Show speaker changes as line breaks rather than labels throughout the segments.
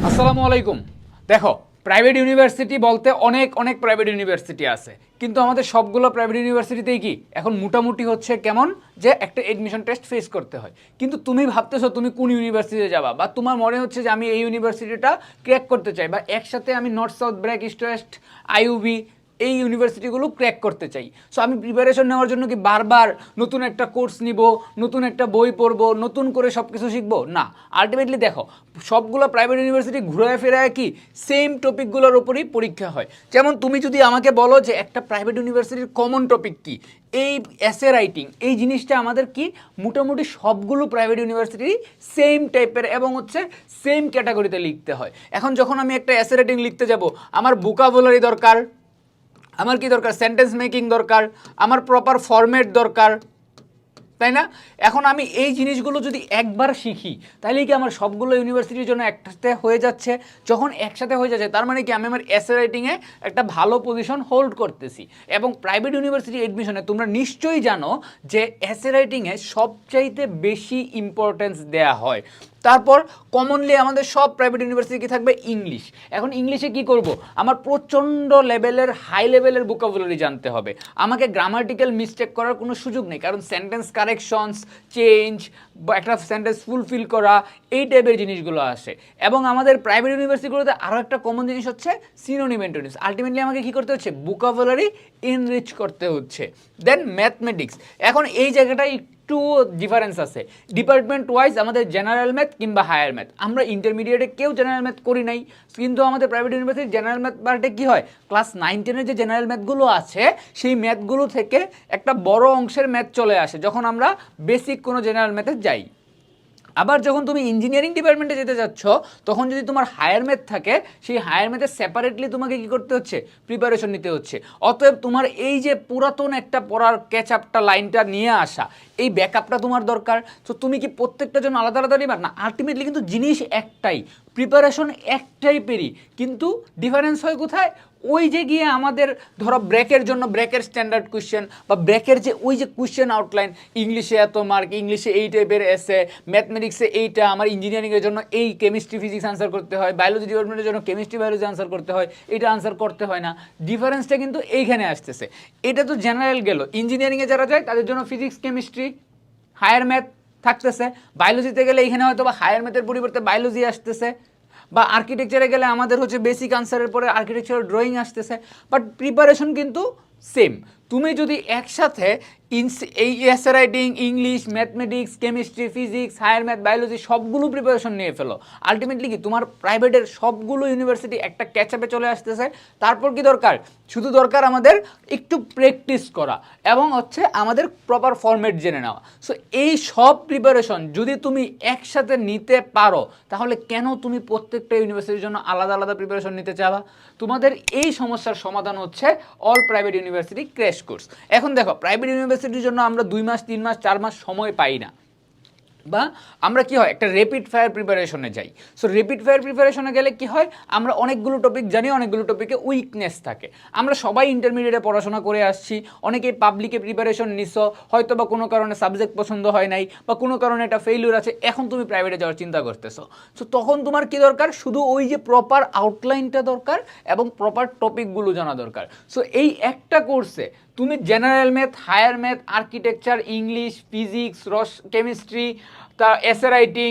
আসসালামু আলাইকুম। দেখো প্রাইভেট ইউনিভার্সিটি বলতে অনেক অনেক প্রাইভেট ইউনিভার্সিটি আছে। কিন্তু আমাদের সবগুলো প্রাইভেট ইউনিভার্সিটিতেই কি? এখন মোটামুটি হচ্ছে কেমন? যে একটা এডমিশন টেস্ট ফেস করতে হয়। কিন্তু তুমি ভাবতেছো তুমি কোন ইউনিভার্সিটিতে যাবা? বা তোমার মনে হচ্ছে যে আমি এই ইউনিভার্সিটিটা ক্র্যাক করতে চাই? বা একসাথে আমি north south BRAC east west IUB এই ইউনিভার্সিটিগুলো ক্র্যাক করতে চাই। সো আমি প্রিপারেশন নেওয়ার জন্য কি বারবার নতুন একটা কোর্স নিব, নতুন একটা বই পড়ব, নতুন করে সব কিছু শিখব? না। আলটিমেটলি দেখো, সবগুলো প্রাইভেট ইউনিভার্সিটি ঘুরে ফেরায় কি সেম টপিকগুলোর উপরই পরীক্ষা হয়। যেমন তুমি যদি আমাকে বলো যে একটা প্রাইভেট ইউনিভার্সিটির কমন টপিক কি, এই এসে রাইটিং এই জিনিসটা আমাদের কি মোটামুটি সবগুলো প্রাইভেট ইউনিভার্সিটি সেম টাইপের এবং হচ্ছে সেম ক্যাটাগরিতে লিখতে হয়। এখন যখন আমি একটা এসে রাইটিং লিখতে যাব, আমার বুকাবুলারি দরকার। আমার কি দরকার? সেন্টেন্স মেকিং দরকার, আমার প্রপার ফরম্যাট দরকার, তাই না? এখন আমি এই জিনিসগুলো যদি একবার শিখি তাহলে কি আমার সবগুলো ইউনিভার্সিটির জন্য একসাথে হয়ে যাচ্ছে? যখন একসাথে হয়ে যাচ্ছে, তার মানে কি আমি আমার এসে রাইটিংয়ে একটা ভালো পজিশন হোল্ড করতেছি। এবং প্রাইভেট ইউনিভার্সিটি এডমিশনে তোমরা নিশ্চয়ই জানো যে এসে রাইটিংয়ে সবচাইতে বেশি ইম্পর্টেন্স দেয়া হয়। তারপর কমনলি আমাদের সব প্রাইভেট ইউনিভার্সিটি কি থাকবে? ইংলিশ এখন ইংলিশে কি করব? আমার প্রচণ্ড লেভেলের হাই লেভেলের বুকাবুলারি জানতে হবে। আমাকে গ্রামাটিক্যাল মিস্টেক করার কোনো সুযোগ নেই, কারণ সেন্টেন্স কারেকশনস চেঞ্জ বা একটা সেন্টেন্স ফুলফিল করা, এই টাইপের জিনিসগুলো আসে। এবং আমাদের প্রাইভেট ইউনিভার্সিটিগুলোতে আরও একটা কমন জিনিস হচ্ছে সিনোনিম এন্টোনিমস আলটিমেটলি আমাকে কী করতে হচ্ছে? বুকাবুলারি ইনরিচ করতে হচ্ছে। দেন ম্যাথমেটিক্স এখন এই জায়গাটায় একটু ডিফারেন্স আছে। ডিপার্টমেন্ট ওয়াইজ আমাদের জেনারেল ম্যাথ কিংবা হায়ার ম্যাথ আমরা ইন্টারমিডিয়েটে কেউ জেনারেল ম্যাথ করি নাই। কিন্তু আমাদের প্রাইভেট ইউনিভার্সিটি জেনারেল ম্যাথ পার্টে কী হয়? ক্লাস নাইন টেনের যে জেনারেল ম্যাথগুলো আছে, সেই ম্যাথগুলো থেকে একটা বড় অংশের ম্যাথ চলে আসে, যখন আমরা বেসিক কোনো জেনারেল ম্যাথে যাই। আবার যখন তুমি ইঞ্জিনিয়ারিং ডিপার্টমেন্টে যেতে যাচ্ছ, তখন যদি তোমার হায়ার ম্যাথ থাকে, সেই হায়ার ম্যাথে সেপারেটলি তোমাকে কি করতে হচ্ছে? প্রিপারেশন নিতে হচ্ছে। অতএব তোমার এই যে পুরাতন একটা পড়ার ক্যাচ আপটা লাইনটা নিয়ে আসা, এই ব্যাকআপটা তোমার দরকার। তো তুমি কি প্রত্যেকটা জন্য আলাদা আলাদা নিবা? না আলটিমেটলি কিন্তু জিনিস একটাই। প্রিপারেশন এক টাইপেরই কিন্তু ডিফারেন্স হয় কোথায়? ওই যে গিয়ে আমাদের ধরো ব্রেকের জন্য ব্রেকের স্ট্যান্ডার্ড কোয়েশ্চেন বা ব্রেকের যে ওই যে কোয়েশ্চেন আউটলাইন ইংলিশে এত মার্ক ইংলিশে এই টাইপের এসে ম্যাথমেটিক্সে এইটা, আমার ইঞ্জিনিয়ারিংয়ের জন্য এই কেমিস্ট্রি ফিজিক্স আনসার করতে হয় বায়োলজি ডিপার্টমেন্টের জন্য কেমিস্ট্রি বায়োলজি আনসার করতে হয় এটা আনসার করতে হয় না। ডিফারেন্সটা কিন্তু এইখানে আসতেছে। এটা তো জেনারেল গেল। ইঞ্জিনিয়ারিংয়ে যারা যায়, তাদের জন্য ফিজিক্স কেমিস্ট্রি হায়ার ম্যাথ থাকতেছে। বায়োলজিতে গেলে এখানে হয়তো বা হায়ার ম্যাথের পরিবর্তে বায়োলজি আসতেছে, বা আর্কিটেকচারে গেলে আমাদের হচ্ছে বেসিক আনসারের পরে আর্কিটেকচার ড্রয়িং আসতেছে বাট প্রিপারেশন কিন্তু সেম তুমি যদি একসাথে এই এসে writing English mathematics chemistry physics higher math biology সবগুলো প্রিপারেশন নিয়ে ফেলো। আলটিমেটলি কি তোমার প্রাইভেটের সবগুলো ইউনিভার্সিটি একটা ক্যাচআপে চলে আসতেছে। তারপর কি দরকার? শুধু দরকার আমাদের একটু প্র্যাকটিস করা এবং হচ্ছে আমাদের প্রপার ফরম্যাট জেনে নেওয়া। সো এই সব প্রিপারেশন যদি তুমি একসাথে নিতে পারো, তাহলে কেন তুমি প্রত্যেকটা ইউনিভার্সিটির জন্য আলাদা আলাদা প্রিপারেশন নিতে চাওয়া তোমাদের এই সমস্যার সমাধান হচ্ছে all private university crash course এখন দেখো প্রাইভেট ইউনিভার্সিটির জন্য আমরা দুই মাস, তিন মাস, চার মাস সময় পাই না। বা আমরা কি হয়, একটা রেপিড ফায়ার প্রিপারেশনে যাই। সো রেপিড ফায়ার প্রিপারেশনে গেলে কি হয়, আমরা অনেকগুলো টপিক জানি, অনেকগুলো টপিকে উইকনেস থাকে। আমরা সবাই ইন্টারমিডিয়েটে পড়াশোনা করে আসছি অনেকে পাবলিকে প্রিপারেশন নিছ, হয়তো বা কোনো কারণে সাবজেক্ট পছন্দ হয় নাই, বা কোনো কারণে এটা ফেইলিউর আছে, এখন তুমি প্রাইভেটে যাওয়ার চিন্তা করতেছো। সো তখন তোমার কি দরকার? শুধু ওই যে প্রপার আউটলাইনটা দরকার এবং প্রপার টপিকগুলো জানা দরকার। সো এই একটা কোর্সে তুমি general math higher math architecture English physics রস কেমিস্ট্রি তা এসে রাইটিং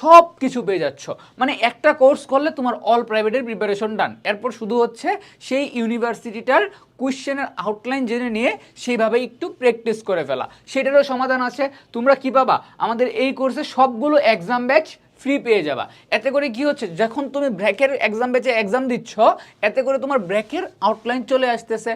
সব কিছু পেয়ে যাচ্ছ। মানে একটা কোর্স করলে তোমার অল প্রাইভেটের প্রিপারেশন ডান এরপর শুধু হচ্ছে সেই ইউনিভার্সিটিটার কোয়েশ্চেনের আউটলাইন জেনে নিয়ে সেইভাবে একটু প্র্যাকটিস করে ফেলা। সেটারও সমাধান আছে। তোমরা কি পাবা? আমাদের এই কোর্সে সবগুলো এক্সাম ব্যাচ ফ্রি পেয়ে যাবা। এতে করে কি হচ্ছে? যখন তুমি ব্র্যাকের এক্সাম ব্যাচে এক্সাম দিচ্ছ, এতে করে তোমার ব্র্যাকের আউটলাইন চলে আসতেছে।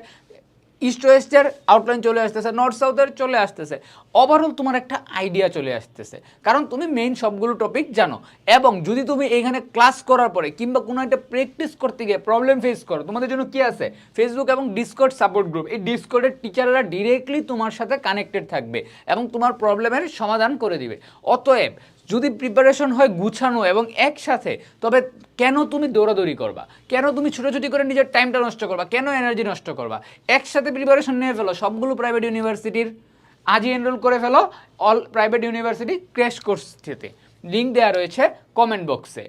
ইস্ট ওয়েস্টের আউটলাইন চলে আসতেছে নর্থ সাউথের চলে আসতেছে। ওভারঅল তোমার একটা আইডিয়া চলে আসতেছে। কারণ তুমি মেইন সবগুলো টপিক জানো। এবং যদি তুমি এখানে ক্লাস করার পরে কিংবা কোনো একটা প্র্যাকটিস করতে গিয়ে প্রবলেম ফেস করো, তোমাদের জন্য কি আছে? ফেসবুক এবং ডিসকর্ড সাপোর্ট গ্রুপ এই ডিসকর্ডের টিচাররা ডিরেক্টলি তোমার সাথে কানেক্টেড থাকবে এবং তোমার প্রবলেমের সমাধান করে দিবে। অতএব যদি প্রিপারেশন হয় গুছানো এবং একসাথে, তবে কেন তুমি দৌড়াদৌড়ি করবা? কেন তুমি ছুটোছুটি করে নিজের টাইমটা নষ্ট করবা? কেন এনার্জি নষ্ট করবা? একসাথে প্রিপারেশন নিয়ে ফেলো, সবগুলো প্রাইভেট ইউনিভার্সিটির আজই এনরোল করে ফেলো all private university crash course থেকে লিঙ্ক দেওয়া রয়েছে কমেন্ট বক্সে